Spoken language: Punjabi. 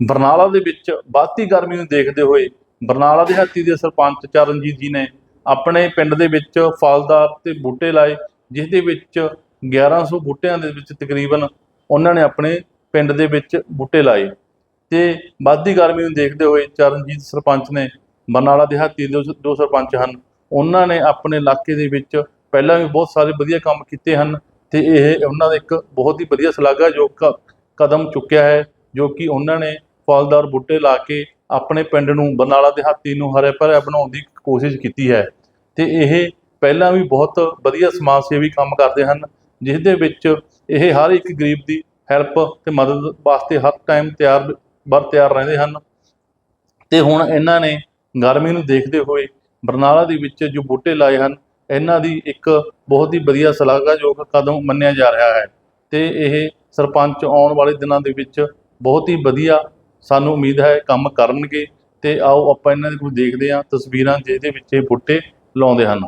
ਬਰਨਾਲਾ ਦੇ ਵਿੱਚ ਵੱਧਦੀ ਗਰਮੀ ਨੂੰ ਦੇਖਦੇ ਹੋਏ ਬਰਨਾਲਾ ਦਿਹਾਤੀ ਦੇ ਸਰਪੰਚ ਚਰਨਜੀਤ ਜੀ ਨੇ ਆਪਣੇ ਪਿੰਡ ਦੇ ਵਿੱਚ ਫਲਦਾਰ ਤੇ ਬੂਟੇ ਲਾਏ, ਜਿਸ ਦੇ ਵਿੱਚ 1100 ਬੂਟਿਆਂ ਦੇ ਵਿੱਚ ਤਕਰੀਬਨ ਉਹਨਾਂ ਨੇ ਆਪਣੇ ਪਿੰਡ ਦੇ ਵਿੱਚ ਬੂਟੇ ਲਾਏ। ਤੇ ਵੱਧਦੀ ਗਰਮੀ ਨੂੰ ਦੇਖਦੇ ਹੋਏ ਚਰਨਜੀਤ ਸਰਪੰਚ ਨੇ ਬਰਨਾਲਾ ਦਿਹਾਤੀ ਦੇ ਜੋ ਸਰਪੰਚ ਹਨ, ਉਹਨਾਂ ਨੇ ਆਪਣੇ ਇਲਾਕੇ ਦੇ ਵਿੱਚ ਪਹਿਲਾਂ ਵੀ ਬਹੁਤ ਸਾਰੇ ਵਧੀਆ ਕੰਮ ਕੀਤੇ ਹਨ ਤੇ ਇਹ ਉਹਨਾਂ ਦਾ ਇੱਕ ਬਹੁਤ ਹੀ ਵਧੀਆ ਸ਼ਲਾਘਾਯੋਗ ਕ- ਕਦਮ ਚੁੱਕਿਆ ਹੈ, ਜੋ ਕਿ ਉਹਨਾਂ ਨੇ ਫਲਦਾਰ ਬੂਟੇ ਲਾ ਕੇ ਆਪਣੇ ਪਿੰਡ ਨੂੰ, ਬਰਨਾਲਾ ਦਿਹਾਤੀ ਨੂੰ ਹਰੇ ਭਰਿਆ ਬਣਾਉਣ ਦੀ ਕੋਸ਼ਿਸ਼ ਕੀਤੀ ਹੈ। ਤੇ ਇਹ ਪਹਿਲਾਂ ਵੀ ਬਹੁਤ ਵਧੀਆ ਸਮਾਜ ਸੇਵੀ ਕੰਮ ਕਰਦੇ ਹਨ ਜਿਸ ਦੇ ਵਿੱਚ ਇਹ ਹਰ ਇੱਕ ਗਰੀਬ ਦੀ ਹੈਲਪ ਤੇ ਮਦਦ ਵਾਸਤੇ ਹਰ ਟਾਈਮ ਤਿਆਰ ਬਰ ਤਿਆਰ ਰਹਿੰਦੇ ਹਨ। ਤੇ ਹੁਣ ਇਹਨਾਂ ਨੇ ਗਰਮੀ ਨੂੰ ਦੇਖਦੇ ਹੋਏ ਬਰਨਾਲਾ ਦੇ ਵਿੱਚ ਜੋ ਬੂਟੇ ਲਾਏ ਹਨ, ਇਹਨਾਂ ਦੀ ਇੱਕ ਬਹੁਤ ਹੀ ਵਧੀਆ ਸ਼ਲਾਘਾਯੋਗ ਕਦਮ ਮੰਨਿਆ ਜਾ ਰਿਹਾ ਹੈ। ਤੇ ਇਹ ਸਰਪੰਚ ਆਉਣ ਵਾਲੇ ਦਿਨਾਂ ਦੇ ਵਿੱਚ ਬਹੁਤ ਹੀ ਵਧੀਆ ਸਾਨੂੰ ਉਮੀਦ ਹੈ ਕੰਮ ਕਰਨਗੇ ਤੇ ਆਓ ਆਪਾਂ ਇਹਨਾਂ ਦੇ ਕੋਲ ਦੇਖਦੇ ਹਾਂ ਤਸਵੀਰਾਂ ਜਿਹਦੇ ਵਿੱਚ ਇਹ ਬੂਟੇ ਲਾਉਂਦੇ ਹਨ।